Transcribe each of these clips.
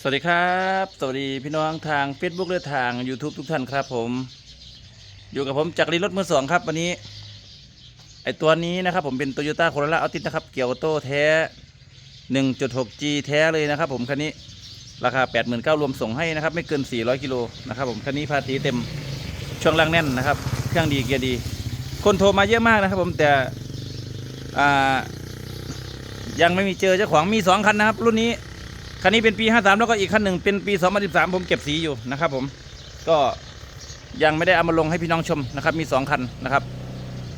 สวัสดีครับ สวัสดีพี่น้องทาง Facebook และทาง YouTube ทุกท่านครับผม อยู่กับผมจักรีรถมือสองครับ วันนี้ไอตัวนี้นะครับ ผมเป็น Toyota Corolla Altis นะครับ เกียวโตแท้ 1.6G แท้เลยนะครับ ผมคันนี้ราคา 89,000รวมส่งให้นะครับ ไม่เกิน 400 กิโลนะครับ ผมคันนี้ภาษีเต็มช่วงล่างแน่นนะครับ เครื่องดีเกียร์ดี คนโทรมาเยอะมากนะครับ ผมแต่ยังไม่มีเจอเจ้าของมีสองคันนะครับ รุ่นนี้ คันนี้เป็นปี 53 แล้วก็อีกคันหนึ่งเป็นปี 2013 ผมเก็บสีอยู่นะครับผมก็ยังไม่ได้เอามาลงให้พี่น้องชมนะครับมี 2 คันนะครับ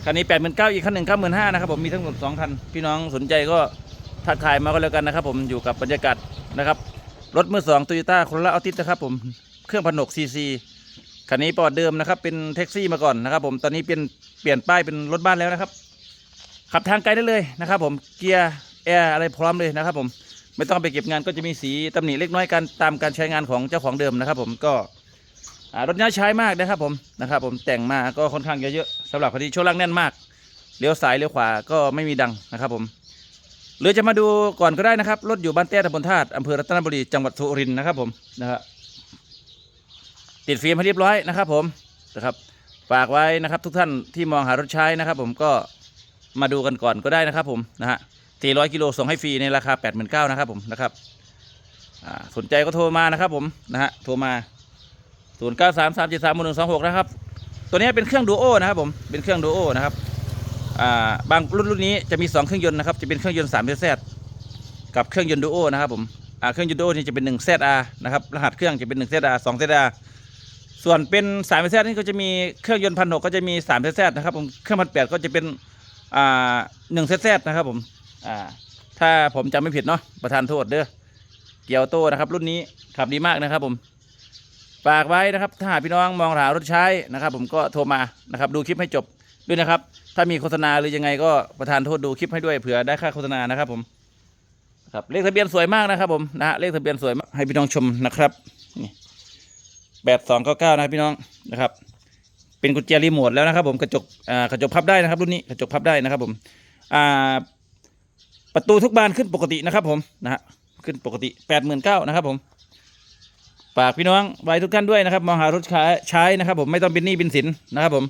คันนี้89,000อีกคันหนึ่ง95,000นะครับผมมีทั้งหมด2คัน พี่น้องสนใจก็ทักทายมาก็แล้วกันนะครับ ผมอยู่กับบรรยากาศนะครับรถมือสองโตโยต้าโคโรล่าออติสนะครับผมเครื่องพันหกซีซีคันนี้ปอดเดิมนะครับเป็นแท็กซี่มาก่อนนะครับผมตอนนี้เป็นเปลี่ยนป้ายเป็นรถบ้านแล้วนะครับ ขับทางไกลได้เลยนะครับ ผมเกียร์แอร์อะไรพร้อมเลยนะครับผม ไม่ต้องไปเก็บงานก็จะมีสีตำหนิเล็กน้อยการตามการใช้งานของเจ้าของเดิมนะครับ ผมก็รถน่าใช้มากนะครับผมนะครับผมแต่งมาก็ค่อนข้างเยอะๆสำหรับพอดีช่วงล่างแน่นมากเลี้ยวซ้ายเลี้ยวขวาก็ไม่มีดังนะครับผมหรือจะมาดูก่อนก็ได้นะครับรถอยู่บ้านแต้ตำบลธาตุอำเภอรัตนบุรีจังหวัดสุรินทร์นะครับผมนะฮะติดฟิล์มให้เรียบร้อยนะครับ ผมนะครับฝากไว้นะครับทุกท่านที่มองหารถใช้นะครับ ผมก็มาดูกันก่อนก็ได้นะครับ ผมนะฮะ 400กิโลส่งให้ฟรีในราคา 89,000นะครับผมนะครับสนใจก็โทรมานะครับผมนะฮะโทรมา0 9 3 3 7 3 1 2 6นะครับตัวนี้เป็นเครื่องดูโอนะครับผมเป็นเครื่องดูโอนะครับบางรุ่นรุ่นนี้จะมี 2 เครื่องยนต์นะครับจะเป็นเครื่องยนต์3 z กับเครื่องยนต์ดูโอนะครับผมเครื่องยนต์ดูโอนี่จะเป็น1 ZR นะครับรหัสเครื่องจะเป็น1 ZR 2 ZR ส่วนเป็น3 z นี่ก็จะมีเครื่องยนต์พันหกก็จะมี3 z นะครับผมเครื่องพันแปดก็จะเป็นอ่า1 ZZ นะครับผม อ่า ถ้าผมจำไม่ผิดเนาะประธานโทษเด้อเกียวโตนะครับ รุ่นนี้ขับดีมากนะครับ ผมฝากไว้นะครับถ้าหากพี่น้องมองหารถใช้นะครับ ผมก็โทรมานะครับ ดูคลิปให้จบด้วยนะครับ ถ้ามีโฆษณาหรือยังไงก็ประธานโทษดูคลิปให้ด้วยเผื่อได้ค่าโฆษณานะครับ ผมครับเลขทะเบียนสวยมากนะครับ ผมนะฮะเลขทะเบียนสวยมากให้พี่น้องชมนะครับนี่แปดสองเก้าเก้านะพี่น้องนะครับ เป็นกุญแจรีโมทแล้วนะครับ ผมกระจกอ่ากระจกพับได้นะครับ รุ่นนี้กระจกพับได้นะครับ ผมอ่า ประตูทุกบานขึ้นปกตินะครับผมนะฮะขึ้นปกติแปดหมื่นเก้านะครับผมฝากพี่น้องไว้ทุกท่านด้วยนะครับมองหารถใช้นะครับ ผมไม่ต้องเป็นหนี้เป็นสินนะครับ ผม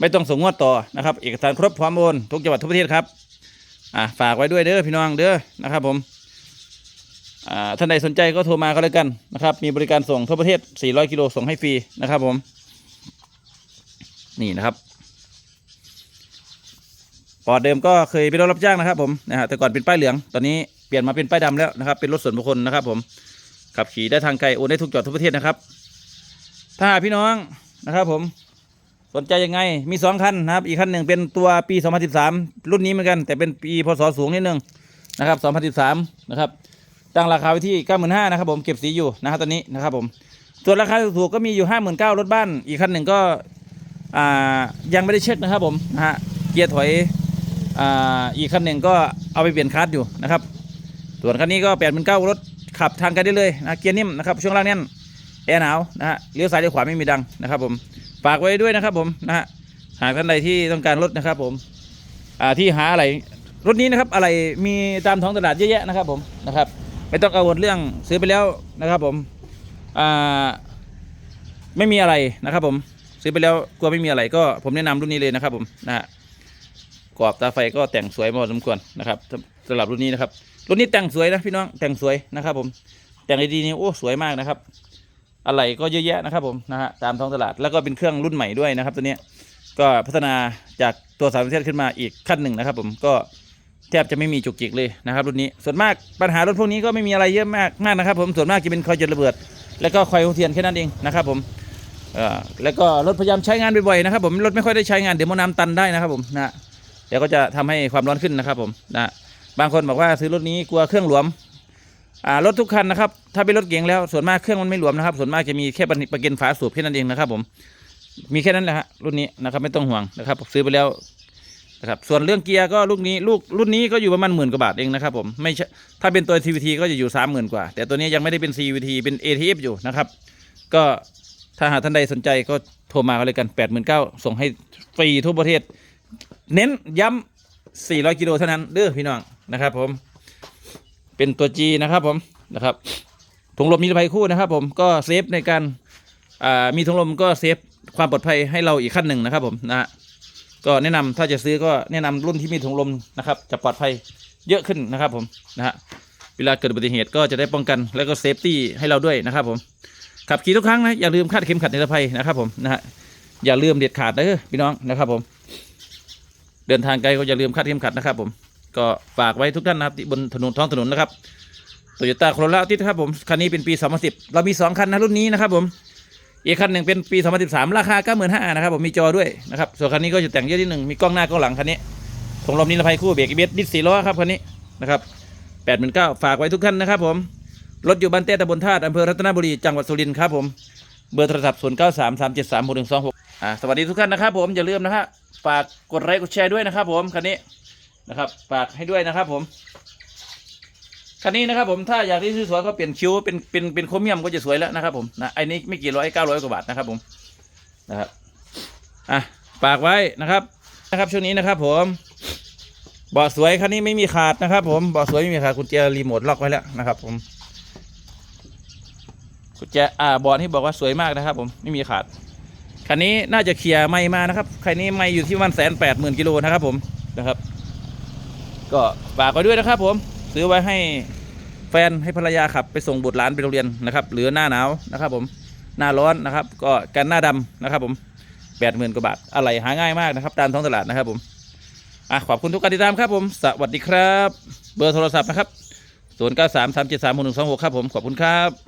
ไม่ต้องส่งงวดต่อนะครับ เอกสารครบพร้อมโอนทุกจังหวัดทุกประเทศครับอ่าฝากไว้ด้วยเด้อพี่น้องเด้อนะครับ ผมอ่าท่านใดสนใจก็โทรมาก็แล้วกันนะครับ มีบริการส่งทั่วประเทศ 400 กิโลส่งให้ฟรีนะครับ ผม นี่นะครับ ปอดเดิมก็เคยเป็นรถรับจ้างนะครับผมนะฮะแต่ก่อนเป็นป้ายเหลืองตอนนี้เปลี่ยนมาเป็นป้ายดำแล้วนะครับเป็นรถส่วนบุคคลนะครับผมขับขี่ได้ทางไกลโอนได้ทุกจอดทุกประเทศนะครับ ถ้าหาพี่น้องนะครับผมสนใจยังไงมีสองคันนะครับอีกคันหนึ่งเป็นตัวปี 2013 รุ่นนี้เหมือนกัน แต่เป็นปีพศสูงนิดนึงนะครับ2013นะครับตั้งราคาไว้ที่ 95,000นะครับผมเก็บสีอยู่นะครับตอนนี้นะครับผมส่วนราคาถูกก็มีอยู่ 59,000รถบ้าน อีกคันหนึ่งก็อ่ายังไม่ได้เช็คนะครับผมนะฮะเกียร์ถอย อีกคันหนึ่งก็เอาไปเปลี่ยนคาร์ดอยู่นะครับ ส่วนคันนี้ก็แปดเป็นเก้ารถขับทางกันได้เลยนะเกียร์นิ่มนะครับช่วงล่างแน่นแอร์หนาวนะฮะเลี้ยวซ้ายเลี้ยวขวาไม่มีดังนะครับผมฝากไว้ด้วยนะครับผมนะฮะหากท่านใดที่ต้องการรถนะครับผมอ่าที่หาอะไรรถนี้นะครับอะไรมีตามท้องตลาดเยอะแยะนะครับผมนะครับไม่ต้องกังวลเรื่องซื้อไปแล้วนะครับผมอ่าไม่มีอะไรนะครับผมซื้อไปแล้วกลัวไม่มีอะไรก็ผมแนะนำรุ่นนี้เลยนะครับผมนะฮะ กรอบตาไฟก็แต่งสวยพอสมควรนะครับสำหรับรุ่นนี้นะครับ รุ่นนี้แต่งสวยนะพี่น้องแต่งสวยนะครับ ผมแต่งดีๆนี่โอ้สวยมากนะครับอะไรก็เยอะแยะนะครับผมนะฮะตามท้องตลาดแล้วก็เป็นเครื่องรุ่นใหม่ด้วยนะครับ ตัวนี้ก็พัฒนาจากตัวสามประเทศขึ้นมาอีกขั้นหนึ่งนะครับ ผมก็แทบจะไม่มีจุกจิกเลยนะครับ รุ่นนี้ส่วนมากปัญหารถพวกนี้ก็ไม่มีอะไรเยอะมากมากนะครับ ผมส่วนมากจะเป็นคอยจุดระเบิด แล้วก็คอยหัวเทียนแค่นั้นเองนะครับ ผมแล้วก็รถพยายามใช้งานบ่อยๆนะครับ ผมรถไม่ค่อยได้ใช้งานเดี๋ยวมอน้ำตันได้นะครับ ผมนะ เดี๋ยวก็จะทำให้ความร้อนขึ้นนะครับผมนะบางคนบอกว่าซื้อรถนี้กลัวเครื่องหลวมอ่ารถทุกคันนะครับถ้าเป็นรถเก๋งแล้วส่วนมากเครื่องมันไม่หลวมนะครับ ส่วนมากจะมีแค่ประประกันฝาสูบแค่นั้นเองนะครับผมมีแค่นั้นแหละฮะรุ่นนี้นะครับไม่ต้องห่วงนะครับซื้อไปแล้วนะครับส่วนเรื่องเกียร์ก็ลูกนี้ลูกรุ่นนี้ก็อยู่ประมาณหมื่นกว่าบาทเองนะครับผมไม่ใช่ถ้าเป็นตัว CVT ก็จะอยู่สามหมื่นกว่า แต่ตัวนี้ยังไม่ได้เป็น CVT เป็น ATF อยู่นะครับก็ถ้าหากท่านใดสนใจก็โทรมาก็เลยกันแปดหมื่นเก้าส่งให้ฟรีทั่วประเทศ เน้นย้ำ400 กิโลเท่านั้นเด้อพี่น้องนะครับ ผม เป็นตัว G นะครับ ผมนะครับถุงลมนิรภัยคู่นะครับ ผมก็เซฟในการมีถุงลมก็เซฟความปลอดภัยให้เราอีกขั้นหนึ่งนะครับ ผมนะฮะก็แนะนำถ้าจะซื้อก็แนะนำรุ่นที่มีถุงลมนะครับ จะปลอดภัยเยอะขึ้นนะครับ ผมนะฮะเวลาเกิดอุบัติเหตุก็จะได้ป้องกันแล้วก็เซฟตี้ให้เราด้วยนะครับ ผมขับขี่ทุกครั้งนะอย่าลืมคาดเข็มขัดนิรภัยนะครับ ผมนะฮะอย่าลืมเด็ดขาดเด้อพี่น้องนะครับ ผม เดินทางไกลก็อย่าลืมคาดเข็มขัดนะครับผมก็ฝากไว้ทุกท่านนะครับที่บนถนนท้องถนนนะครับโตโยต้าโคโรล่าติดครับผมคันนี้เป็นปี 2010 เรามี 2 คันนะรุ่นนี้นะครับผมอีกคันหนึ่งเป็นปี 2013 ราคา95,000นะครับผมมีจอด้วยนะครับส่วนคันนี้ก็จะแต่งเยอะนิดหนึ่งมีกล้องหน้ากล้องหลังคันนี้ถุงลมนิรภัยคู่เบรกเบสดิสสี่ล้อครับคันนี้นะครับ89,000ฝากไว้ทุกท่านนะครับผมรถอยู่บ้านเต้ตำบลธาตุอำเภอรัตนบุรีจังหวัดสุรินทร์ครับผมเบอร์โทรศัพท์093373616อ่าสวัสดีทุกท่านนะครับผมอย่าลืมนะฮะ ฝากกดไลค์กดแชร์ด้วยนะครับ ผมคันนี้นะครับฝากให้ด้วยนะครับ ผมคันนี้นะครับ ผมถ้าอยากที่สวยๆก็เปลี่ยนคิ้วเป็นเป็นเป็นโครเมียมก็จะสวยแล้วนะครับ ผมนะไอ้นี้ไม่กี่ร้อยเก้าร้อยกว่าบาทนะครับ ผมนะครับอะฝากไว้นะครับนะครับช่วงนี้นะครับ ผมเบาะสวยคันนี้ไม่มีขาดนะครับ ผมเบาะสวยไม่มีขาดกุญแจรีโมทล็อกไว้แล้วนะครับ ผมกุญแจอ่าเบาะที่บอกว่าสวยมากนะครับ ผมไม่มีขาด คันนี้น่าจะเคลียร์ไม่มานะครับคันนี้ไม่อยู่ที่ประมันแสนแปดหมื่นกิโลนะครับผมนะครับ ก็ฝากไว้ด้วยนะครับ ผมซื้อไว้ให้แฟนให้ภรรยาขับ ไปส่งบุตรหลานไปโรงเรียนนะครับ หรือหน้าหนาวนะครับ ผมหน้าร้อนนะครับ ก็กันหน้าดำนะครับ ผมแปดหมื่นกว่าบาทอะไรหาง่ายมากนะครับ ตามท้องตลาดนะครับ ผมอะขอบคุณทุกการติดตามครับผม สวัสดีครับ เบอร์โทรศัพท์นะครับศูนย์เก้าสามสามเจ็ดสามหนึ่งสองหกครับผม ขอบคุณครับ